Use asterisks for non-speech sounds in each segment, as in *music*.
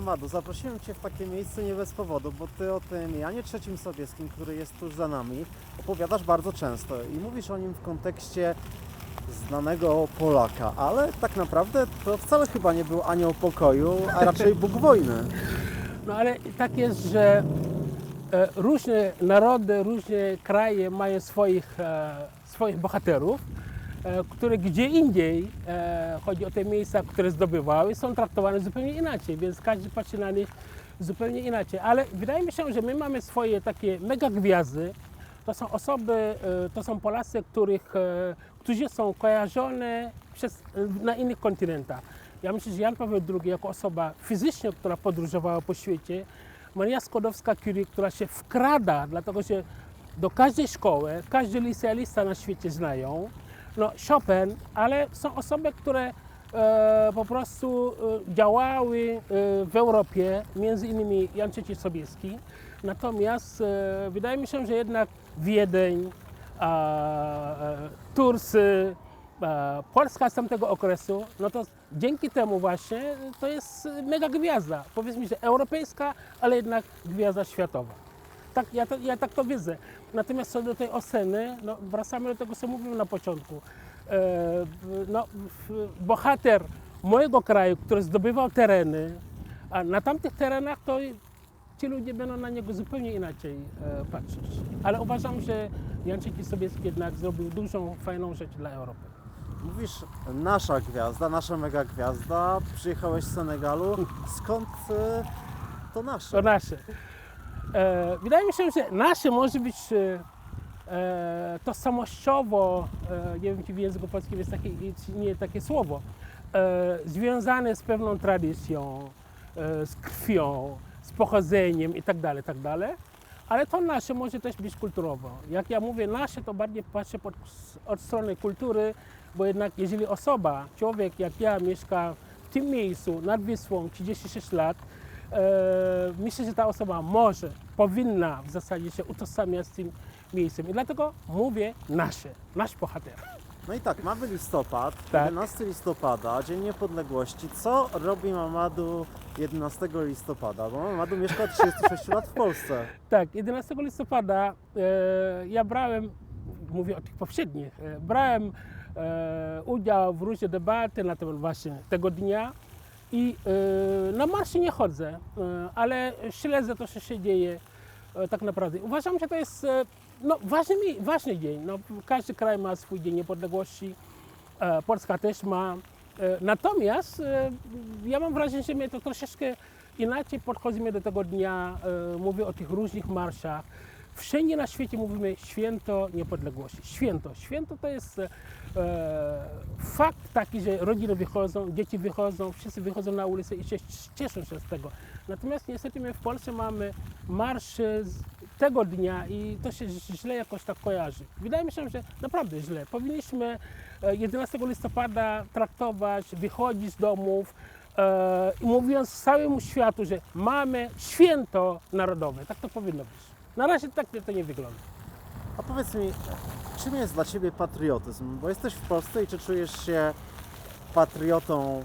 Mamadu, zaprosiłem Cię w takie miejsce nie bez powodu, bo Ty o tym Janie III Sobieskim, który jest tuż za nami, opowiadasz bardzo często i mówisz o nim w kontekście znanego Polaka, ale tak naprawdę to wcale chyba nie był anioł pokoju, a raczej Bóg wojny. No ale tak jest, że e, różne narody, różne kraje mają swoich, e, swoich bohaterów, które gdzie indziej, e, chodzi o te miejsca, które zdobywały, są traktowane zupełnie inaczej, więc każdy patrzy na nich zupełnie inaczej. Ale wydaje mi się, że my mamy swoje takie mega gwiazdy. To są osoby, e, to są Polacy, których, e, którzy są kojarzone przez, na innych kontynentach. Ja myślę, że Jan Paweł II jako osoba fizycznie, która podróżowała po świecie, Maria Skłodowska-Curie, która się wkrada, dlatego że do każdej szkoły, każdy licealista na świecie znają, no Chopin, ale są osoby, które e, po prostu e, działały e, w Europie, między innymi Jan III Sobieski. Natomiast e, wydaje mi się, że jednak Wiedeń, e, Tursy, e, Polska z tamtego okresu, no to dzięki temu właśnie to jest mega gwiazda. Powiedzmy, że europejska, ale jednak gwiazda światowa. Tak, ja, to, ja tak to widzę. Natomiast co do tej oceny, no, wracamy do tego, co mówiłem na początku. E, no, bohater mojego kraju, który zdobywał tereny, a na tamtych terenach to ci ludzie będą na niego zupełnie inaczej e, patrzeć. Ale uważam, że Jan III Sobieski jednak zrobił dużą, fajną rzecz dla Europy. Mówisz, nasza gwiazda, nasza mega gwiazda, przyjechałeś z Senegalu, skąd e, to nasze? To nasze. E, wydaje mi się, że nasze może być e, e, tożsamościowo, e, nie wiem czy w języku polskim jest takie, czy nie takie słowo, e, związane z pewną tradycją, e, z krwią, z pochodzeniem itd., itd. Ale to nasze może też być kulturowo. Jak ja mówię nasze, to bardziej patrzę pod, od strony kultury, bo jednak jeżeli osoba, człowiek jak ja mieszka w tym miejscu nad Wisłą 36 lat, myślę, że ta osoba może, powinna w zasadzie się utożsamiać z tym miejscem. I dlatego mówię nasze, nasz bohater. No i tak, mamy listopad, Tak. 11 listopada, Dzień Niepodległości. Co robi Mamadu 11 listopada? Bo Mamadu mieszka od 36 lat w Polsce. Tak, 11 listopada e, ja brałem, mówię o tych poprzednich, e, brałem e, udział w różnych debaty na temat właśnie tego dnia i e, na marsze nie chodzę, e, ale śledzę to, co się dzieje e, tak naprawdę. Uważam, że to jest e, no, ważny, ważny dzień. No, każdy kraj ma swój Dzień Niepodległości, e, Polska też ma. Natomiast ja mam wrażenie, że my to troszeczkę inaczej podchodzimy do tego dnia. Mówię o tych różnych marszach. Wszędzie na świecie mówimy święto niepodległości. Święto. Święto to jest e, fakt taki, że rodziny wychodzą, dzieci wychodzą, wszyscy wychodzą na ulicę i się cieszą się z tego. Natomiast niestety my w Polsce mamy marsze z tego dnia i to się źle jakoś tak kojarzy. Wydaje mi się, że naprawdę źle. Powinniśmy e, 11 listopada traktować, wychodzić z domów e, i mówiąc całemu światu, że mamy święto narodowe. Tak to powinno być. Na razie tak to nie wygląda. A powiedz mi, czym jest dla Ciebie patriotyzm? Bo jesteś w Polsce i czy czujesz się patriotą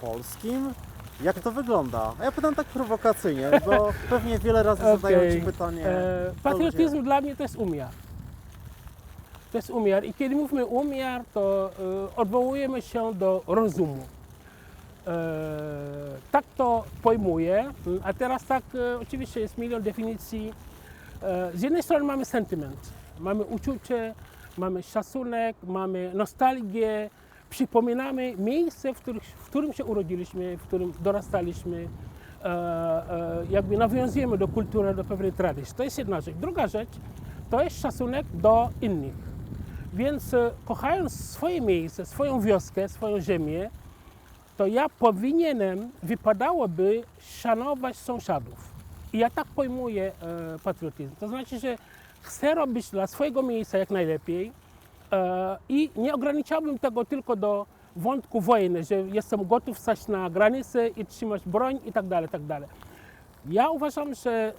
polskim? Jak to wygląda? A ja pytam tak prowokacyjnie, bo *laughs* pewnie wiele razy zadają Ci pytanie. E, patriotyzm dla mnie to jest umiar. To jest umiar. I kiedy mówimy umiar, to e, odwołujemy się do rozumu. E, tak to pojmuję. A teraz tak, e, oczywiście jest milion definicji. E, z jednej strony mamy sentyment, mamy uczucie, mamy szacunek, mamy nostalgię, przypominamy miejsce, w, których, w którym się urodziliśmy, w którym dorastaliśmy, e, e, jakby nawiązujemy do kultury, do pewnej tradycji. To jest jedna rzecz. Druga rzecz to jest szacunek do innych. Więc kochając swoje miejsce, swoją wioskę, swoją ziemię, to ja powinienem, wypadałoby szanować sąsiadów. I ja tak pojmuję e, patriotyzm. To znaczy, że chcę robić dla swojego miejsca jak najlepiej e, i nie ograniczałbym tego tylko do wątku wojny, że jestem gotów stać na granicy i trzymać broń i tak dalej, tak dalej. Ja uważam, że e,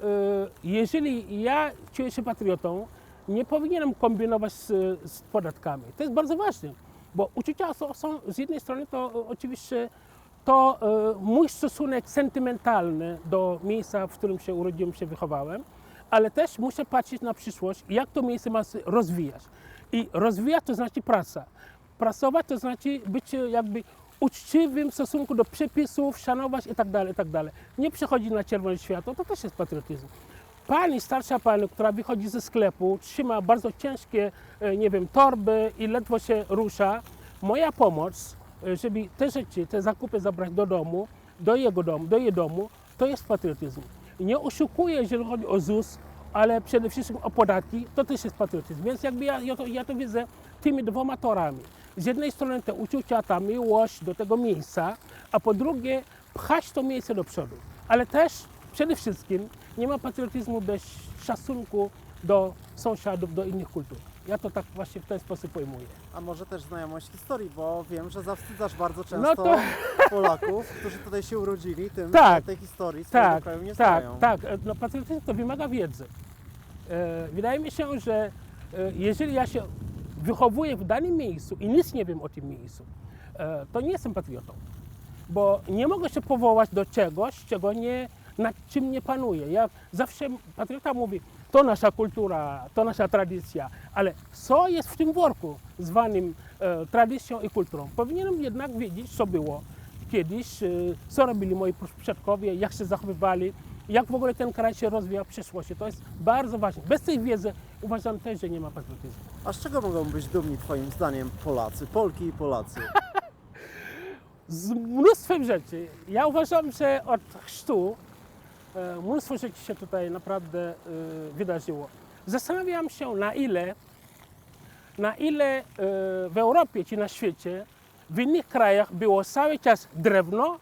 jeżeli ja czuję się patriotą, nie powinienem kombinować z, z podatkami. To jest bardzo ważne, bo uczucia są, są z jednej strony to e, oczywiście to e, mój stosunek sentymentalny do miejsca, w którym się urodziłem, się wychowałem, ale też muszę patrzeć na przyszłość, jak to miejsce ma się rozwijać. I rozwijać to znaczy praca. Pracować to znaczy być e, jakby uczciwym w stosunku do przepisów, szanować i tak dalej, i tak. Nie przechodzić na czerwone światło, to też jest patriotyzm. Pani, starsza pani, która wychodzi ze sklepu, trzyma bardzo ciężkie, e, nie wiem, torby i ledwo się rusza, moja pomoc, żeby te rzeczy, te zakupy zabrać do domu, do jego domu, do jej domu, to jest patriotyzm. Nie oszukuję, jeżeli chodzi o ZUS, ale przede wszystkim o podatki, to też jest patriotyzm. Więc jakby ja, ja, to, ja to widzę tymi dwoma torami. Z jednej strony te uczucia, ta miłość do tego miejsca, a po drugie pchać to miejsce do przodu. Ale też przede wszystkim nie ma patriotyzmu bez szacunku do sąsiadów, do innych kultur. Ja to tak właśnie w ten sposób pojmuję. A może też znajomość historii, bo wiem, że zawstydzasz bardzo często No to- Polaków, którzy tutaj się urodzili, tym, Tak. tej historii swojego Tak, kraju nie tak, znają. tak. E, No, patriotyzm to wymaga wiedzy. E, wydaje mi się, że e, jeżeli ja się wychowuję w danym miejscu i nic nie wiem o tym miejscu, e, to nie jestem patriotą. Bo nie mogę się powołać do czegoś, czego nie, nad czym nie panuję. Ja zawsze, patriota mówi, to nasza kultura, to nasza tradycja, ale co jest w tym worku zwanym e, tradycją i kulturą? Powinienem jednak wiedzieć, co było kiedyś, e, co robili moi przodkowie, jak się zachowywali, jak w ogóle ten kraj się rozwijał w przeszłości. To jest bardzo ważne. Bez tej wiedzy uważam też, że nie ma patriotyzmu. A z czego mogą być dumni Twoim zdaniem Polacy, Polki i Polacy? *laughs* z mnóstwem rzeczy. Ja uważam, że od chrztu mnóstwo rzeczy się tutaj naprawdę e, wydarzyło. Zastanawiam się, na ile, na ile e, w Europie czy na świecie, w innych krajach było cały czas drewno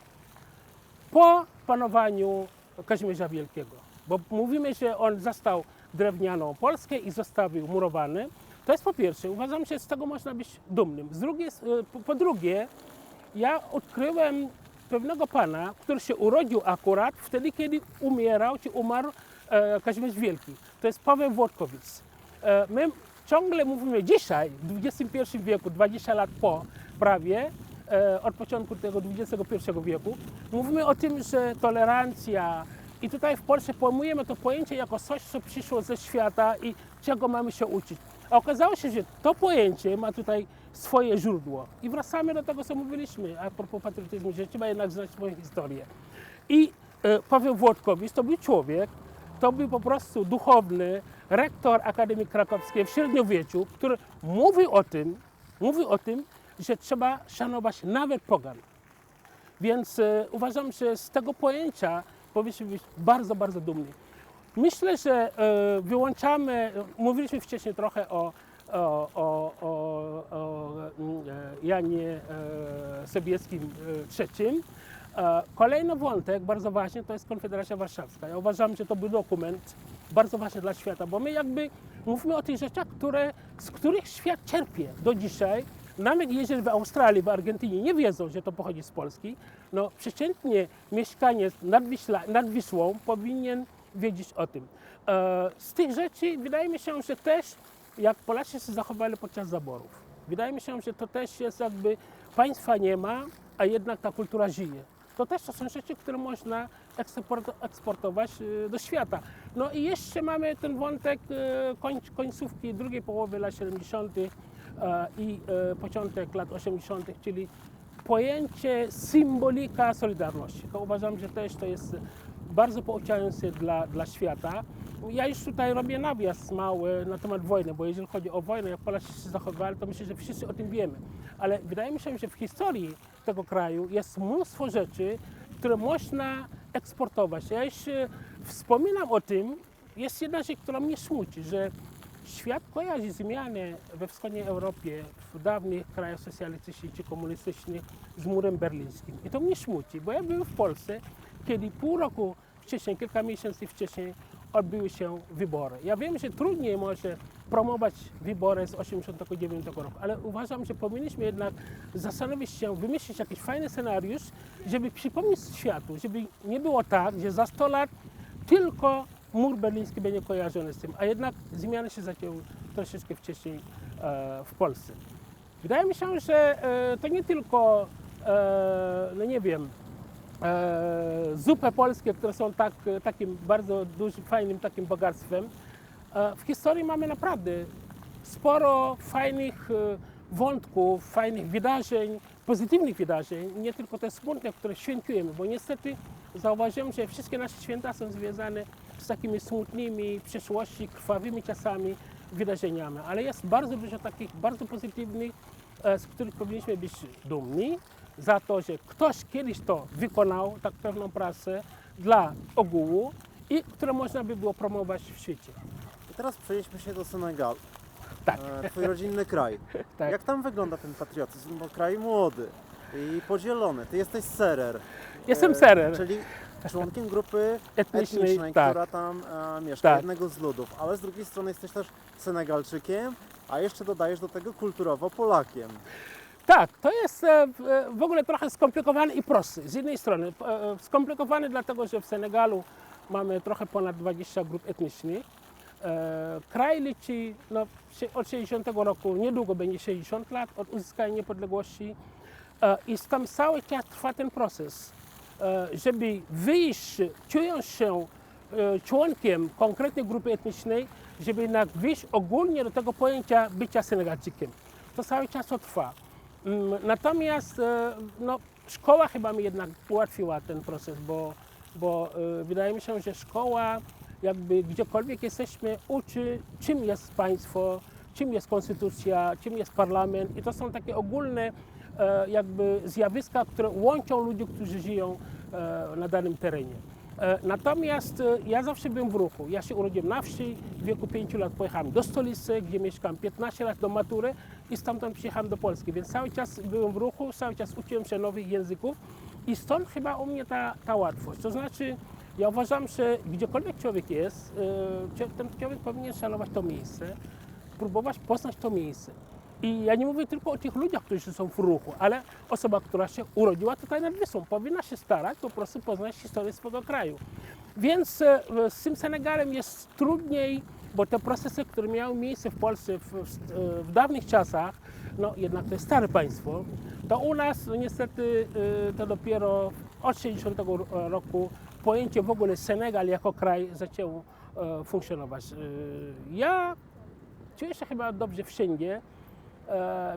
po panowaniu Kazimierza Wielkiego. Bo mówimy, że on zastał drewnianą Polskę i zostawił murowany. To jest po pierwsze, uważam, że z tego można być dumnym. Z drugiej, e, po drugie, ja odkryłem pewnego pana, który się urodził akurat wtedy, kiedy umierał czy umarł e, Kazimierz Wielki. To jest Paweł Włodkowic. E, my ciągle mówimy dzisiaj, w XXI wieku, 20 lat po prawie, e, od początku tego XXI wieku, mówimy o tym, że tolerancja i tutaj w Polsce pojmujemy to pojęcie jako coś, co przyszło ze świata i czego mamy się uczyć. A okazało się, że to pojęcie ma tutaj swoje źródło. I wracamy do tego, co mówiliśmy a propos patriotyzmu, że trzeba jednak znać swoją historię. I e, Paweł Włodkowicz to był człowiek, to był po prostu duchowny rektor Akademii Krakowskiej w średniowieczu, który mówił o tym, mówił o tym, że trzeba szanować nawet pogan. Więc e, uważam, że z tego pojęcia powinniśmy być bardzo, bardzo dumni. Myślę, że e, wyłączamy, mówiliśmy wcześniej trochę o, o, o, o, o mm, e, Janie e, Sobieskim e, III. Kolejny wątek, bardzo ważny, to jest Konfederacja Warszawska. Ja uważam, że to był dokument bardzo ważny dla świata, bo my jakby mówimy o tych rzeczach, które, z których świat czerpie do dzisiaj. Nawet jeżeli w Australii, w Argentynie nie wiedzą, że to pochodzi z Polski, no przeciętnie mieszkaniec nad, Wiśla, nad Wisłą powinien wiedzieć o tym. Z tych rzeczy wydaje mi się, że też jak Polacy się zachowali podczas zaborów. Wydaje mi się, że to też jest jakby państwa nie ma, a jednak ta kultura żyje. To też to są rzeczy, które można eksport, eksportować e, do świata. No i jeszcze mamy ten wątek koń, końcówki drugiej połowy lat 70. e, i początek lat 80., czyli pojęcie symbolika Solidarności. To uważam, że też to jest bardzo pouczające dla, dla świata. Ja już tutaj robię nawias mały na temat wojny, bo jeżeli chodzi o wojnę, jak Polacy się zachowali, to myślę, że wszyscy o tym wiemy. Ale wydaje mi się, że w historii tego kraju jest mnóstwo rzeczy, które można eksportować. Ja już wspominam o tym, jest jedna rzecz, która mnie smuci, że świat kojarzy zmiany we wschodniej Europie, w dawnych krajach socjalistycznych czy komunistycznych z murem berlińskim. I to mnie smuci, bo ja byłem w Polsce, kiedy pół roku wcześniej, kilka miesięcy wcześniej odbyły się wybory. Ja wiem, że trudniej może promować wybory z 1989 roku, ale uważam, że powinniśmy jednak zastanowić się, wymyślić jakiś fajny scenariusz, żeby przypomnieć światu, żeby nie było tak, że za 100 lat tylko mur berliński będzie kojarzony z tym, a jednak zmiany się zaczęły troszeczkę wcześniej e, w Polsce. Wydaje mi się, że e, to nie tylko e, no nie wiem, zupy polskie, które są tak, takim bardzo dużym, fajnym takim bogactwem. E, w historii mamy naprawdę sporo fajnych e, wątków, fajnych wydarzeń, pozytywnych wydarzeń, nie tylko te smutne, które świętujemy, bo niestety zauważyłem, że wszystkie nasze święta są związane z takimi smutnymi, przeszłości, krwawymi czasami, wydarzeniami, ale jest bardzo dużo takich bardzo pozytywnych, e, z których powinniśmy być dumni za to, że ktoś kiedyś to wykonał, tak pewną pracę dla ogółu i które można by było promować w świecie. I teraz przejdźmy się do Senegalu. Tak. E, twój rodzinny kraj. *laughs* Tak. Jak tam wygląda ten patriotyzm? Bo kraj młody i podzielony. Ty jesteś Serer. Jestem E, Serer. Czyli członkiem grupy *laughs* Etnicznej, etnicznej, tak. która tam e, mieszka, Tak. jednego z ludów. Ale z drugiej strony jesteś też Senegalczykiem, a jeszcze dodajesz do tego kulturowo Polakiem. Tak, to jest e, w- e, w ogóle trochę skomplikowany i prosty. Z jednej strony e, skomplikowany dlatego, że w Senegalu mamy trochę ponad 20 grup etnicznych. Kraj liczy no, od 60 roku, niedługo będzie 60 lat od uzyskania niepodległości i tam cały czas trwa ten proces, żeby wyjść, czując się członkiem konkretnej grupy etnicznej, żeby jednak wyjść ogólnie do tego pojęcia bycia Senegalczykiem. To cały czas to trwa. Mm, Natomiast e, no, szkoła chyba mi jednak ułatwiła ten proces, bo, bo e, wydaje mi się, że szkoła, jakby gdziekolwiek jesteśmy, uczy, czym jest państwo, czym jest konstytucja, czym jest parlament i to są takie ogólne e, jakby zjawiska, które łączą ludzi, którzy żyją na danym terenie. Natomiast ja zawsze byłem w ruchu. Ja się urodziłem na wsi, w wieku 5 lat pojechałem do stolicy, gdzie mieszkam 15 lat do matury i stamtąd przyjechałem do Polski, więc cały czas byłem w ruchu, cały czas uczyłem się nowych języków i stąd chyba u mnie ta, ta łatwość. To znaczy, ja uważam, że gdziekolwiek człowiek jest, cio- ten człowiek powinien szanować to miejsce, próbować poznać to miejsce. I ja nie mówię tylko o tych ludziach, którzy są w ruchu, ale osoba, która się urodziła tutaj nad Wisłą, powinna się starać po prostu poznać historię swojego kraju. Więc e, z tym Senegalem jest trudniej, bo te procesy, które miały miejsce w Polsce w, w, w dawnych czasach, no jednak to jest stare państwo, to u nas no, niestety e, to dopiero od 60 roku pojęcie w ogóle Senegal jako kraj zaczęło e, funkcjonować. E, Ja czuję się chyba dobrze wszędzie.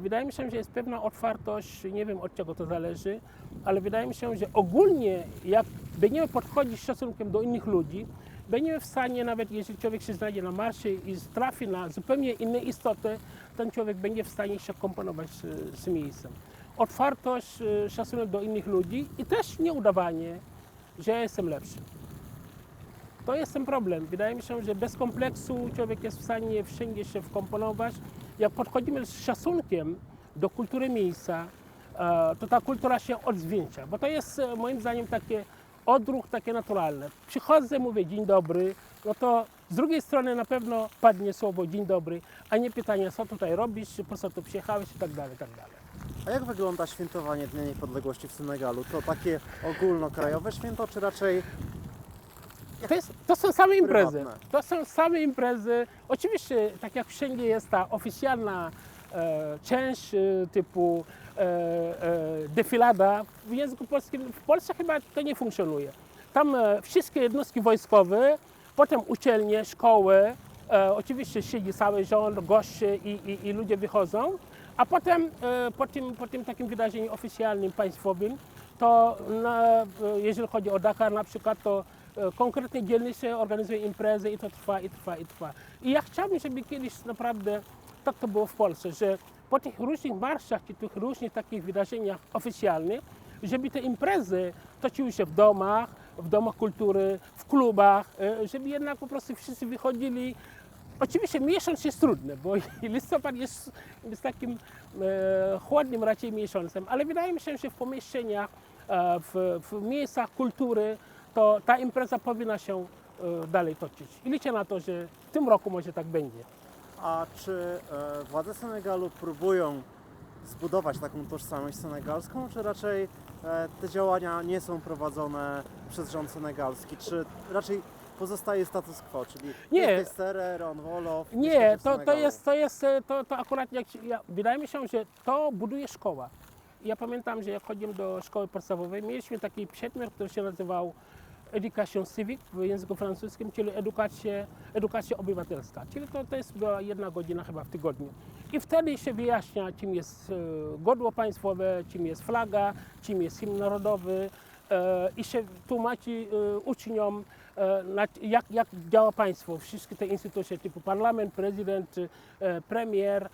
Wydaje mi się, że jest pewna otwartość, nie wiem od czego to zależy, ale wydaje mi się, że ogólnie jak będziemy podchodzić z szacunkiem do innych ludzi, będziemy w stanie, nawet jeżeli człowiek się znajdzie na marszy i trafi na zupełnie inne istoty, ten człowiek będzie w stanie się komponować z, z miejscem. Otwartość, e, szacunek do innych ludzi i też nieudawanie, że ja jestem lepszy. To jest ten problem. Wydaje mi się, że bez kompleksu człowiek jest w stanie wszędzie się wkomponować. Jak podchodzimy z szacunkiem do kultury miejsca, e, to ta kultura się odzwieńcza, bo to jest e, moim zdaniem takie odruch takie naturalne. Przychodzę, mówię dzień dobry, no to z drugiej strony na pewno padnie słowo dzień dobry, a nie pytanie, co tutaj robisz, po co tu przyjechałeś i tak dalej, tak dalej. A jak wygląda świętowanie Dnia Niepodległości w Senegalu? To takie ogólnokrajowe święto, czy raczej To, jest, to są same imprezy. To są same imprezy. Oczywiście, tak jak wszędzie jest ta oficjalna część e, typu e, e, defilada, w języku polskim, w Polsce chyba to nie funkcjonuje. Tam e, wszystkie jednostki wojskowe, potem uczelnie, szkoły, e, oczywiście siedzi cały rząd, goście i, i, i ludzie wychodzą, a potem e, po, tym, po tym takim wydarzeniu oficjalnym, państwowym, to na, e, jeżeli chodzi o Dakar na przykład, to e, konkretnie dzielnice organizuje imprezy i to trwa, i trwa, i trwa. I ja chciałbym, żeby kiedyś naprawdę tak to było w Polsce, że po tych różnych marszach i tych różnych takich wydarzeniach oficjalnych, żeby te imprezy toczyły się w domach, w domach kultury, w klubach, e, żeby jednak po prostu wszyscy wychodzili. Oczywiście miesiąc jest trudny, bo *laughs* listopad jest, jest takim e, chłodnym raczej miesiącem, ale wydaje mi się, że w pomieszczeniach, e, w, w miejscach kultury, to ta impreza powinna się e, dalej toczyć. I liczę na to, że w tym roku może tak będzie. A czy e, władze Senegalu próbują zbudować taką tożsamość senegalską, czy raczej e, te działania nie są prowadzone przez rząd senegalski, czy raczej pozostaje status quo, czyli Nie. Serer, on Wolof, Nie, to, to jest, to jest, to, to akurat jak, ja, wydaje mi się, że to buduje szkoła. Ja pamiętam, że jak chodziłem do szkoły podstawowej, mieliśmy taki przedmiot, który się nazywał Education Civic w języku francuskim, czyli edukacja, edukacja obywatelska. Czyli to, to jest jedna godzina chyba w tygodniu. I wtedy się wyjaśnia, czym jest e, godło państwowe, czym jest flaga, czym jest hymn narodowy e, i się tłumaczy e, uczniom, jak, jak działa państwo, wszystkie te instytucje typu parlament, prezydent, premier,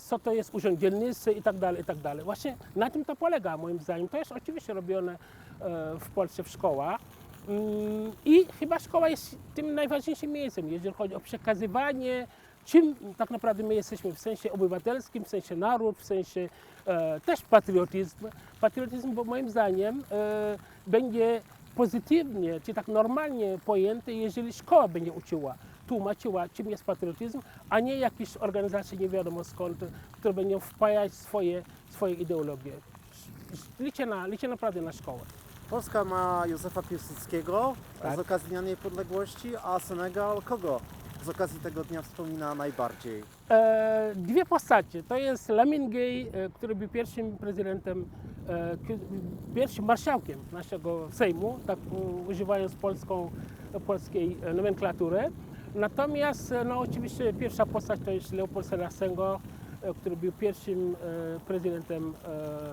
co to jest urząd dzielnicy i tak dalej, i tak. Właśnie na tym to polega moim zdaniem. To jest oczywiście robione w Polsce w szkołach. Mm, I chyba szkoła jest tym najważniejszym miejscem, jeżeli chodzi o przekazywanie, czym tak naprawdę my jesteśmy w sensie obywatelskim, w sensie naród, w sensie e, też patriotyzm. Patriotyzm, bo moim zdaniem e, będzie pozytywnie, czy tak normalnie pojęty, jeżeli szkoła będzie uczyła, tłumaczyła, czym jest patriotyzm, a nie jakieś organizacje nie wiadomo skąd, które będą wpajać swoje, swoje ideologie. Liczę, na, liczę naprawdę na szkołę. Polska ma Józefa Piłsudskiego Tak. z okazji Dnia Niepodległości, a Senegal kogo z okazji tego dnia wspomina najbardziej? E, dwie postacie. To jest Lamin Gay, e, który był pierwszym prezydentem, e, pierwszym marszałkiem naszego Sejmu, tak używając polską, polskiej e, nomenklatury. Natomiast e, no, oczywiście pierwsza postać to jest Leopold Sédar Senghor, który był pierwszym prezydentem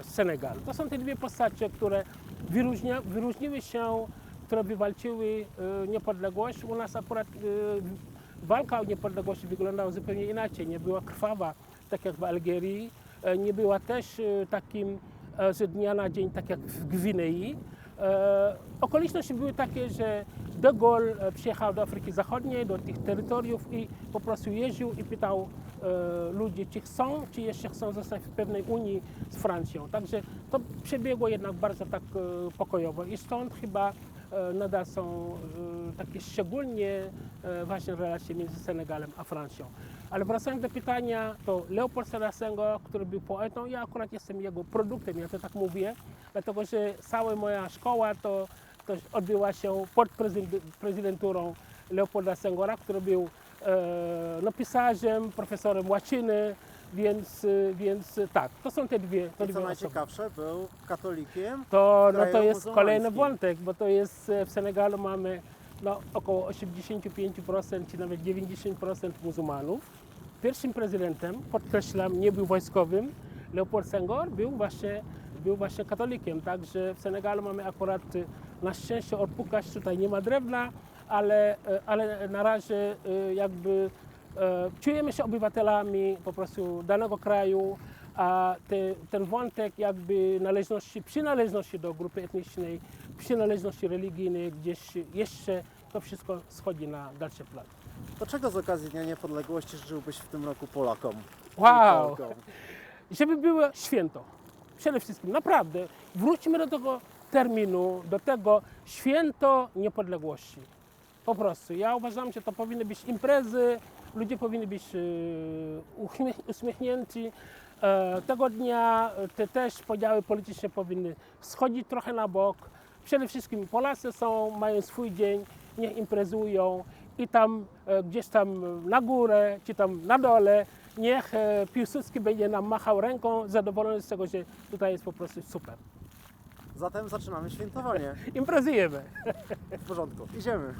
Senegalu. To są te dwie postacie, które wyróżnia, wyróżniły się, które wywalczyły e, niepodległość. U nas akurat e, walka o niepodległość wyglądała zupełnie inaczej. Nie była krwawa, tak jak w Algierii. E, Nie była też takim z dnia na dzień, tak jak w Gwinei. Okoliczności były takie, że de Gaulle przyjechał do Afryki Zachodniej, do tych terytoriów i po prostu jeździł i pytał e, ludzi, czy chcą, czy jeszcze chcą zostać w pewnej Unii z Francją. Także to przebiegło jednak bardzo tak e, pokojowo i stąd chyba e, nadal są takie szczególnie ważne relacje między Senegalem a Francją. Ale wracając do pytania, to Leopold Sédar Senghor, który był poetą, ja akurat jestem jego produktem, ja to tak mówię, dlatego że cała moja szkoła to, to odbyła się pod prezyden- prezydenturą Leopolda Senghora, który był no, pisarzem, profesorem łaciny, więc, e, więc e, tak, to są te dwie, te I co dwie osoby. najciekawsze, był katolikiem. To, no, to jest kolejny wątek, bo to jest e, w Senegalu mamy no, około 85% czy nawet 90% muzułmanów. Pierwszym prezydentem, podkreślam, nie był wojskowym. Leopold Senghor był właśnie, był właśnie katolikiem, także w Senegalu mamy akurat e, na szczęście odpukać, tutaj nie ma drewna, ale, e, ale na razie e, jakby e, czujemy się obywatelami po prostu danego kraju, a te, ten wątek jakby należności, przynależności do grupy etnicznej, przynależności religijnej gdzieś jeszcze to wszystko schodzi na dalszy plan. To czego z okazji Dnia Niepodległości życzyłbyś w tym roku Polakom? Wow! Żeby było święto. Przede wszystkim, naprawdę, wróćmy do tego terminu, do tego święto niepodległości. Po prostu. Ja uważam, że to powinny być imprezy, ludzie powinni być uśmiech, uśmiechnięci. E, tego dnia e, te też podziały polityczne powinny schodzić trochę na bok. Przede wszystkim Polacy są, mają swój dzień, niech imprezują i tam e, gdzieś tam na górę, czy tam na dole, niech Piłsudski będzie nam machał ręką, zadowolony z tego, że tutaj jest po prostu super. Zatem zaczynamy świętowanie. Imprezujemy. W porządku. Idziemy.